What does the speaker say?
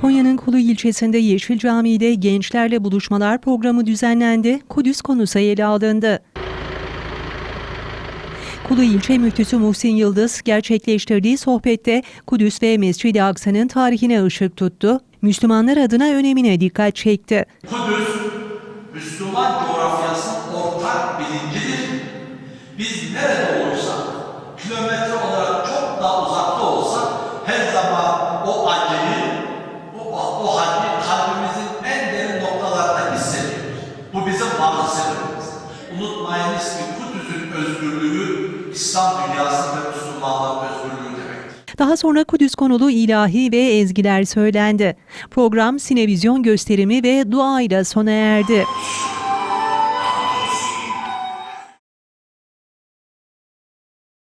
Konya'nın Kulu ilçesinde Yeşil Camii'de gençlerle buluşmalar programı düzenlendi, Kudüs konusu ele alındı. Kulu ilçe müftüsü Muhsin Yıldız gerçekleştirdiği sohbette Kudüs ve Mescid-i Aksa'nın tarihine ışık tuttu, Müslümanlar adına önemine dikkat çekti. Kudüs, Müslüman coğrafyasının ortak bilincidir. Biz nerede Unutmayınız ki Kudüs'ün özgürlüğü, İslam dünyası ve Müslümanların özgürlüğü demektir. Daha sonra Kudüs konulu ilahi ve ezgiler söylendi. Program sinevizyon gösterimi ve dua ile sona erdi.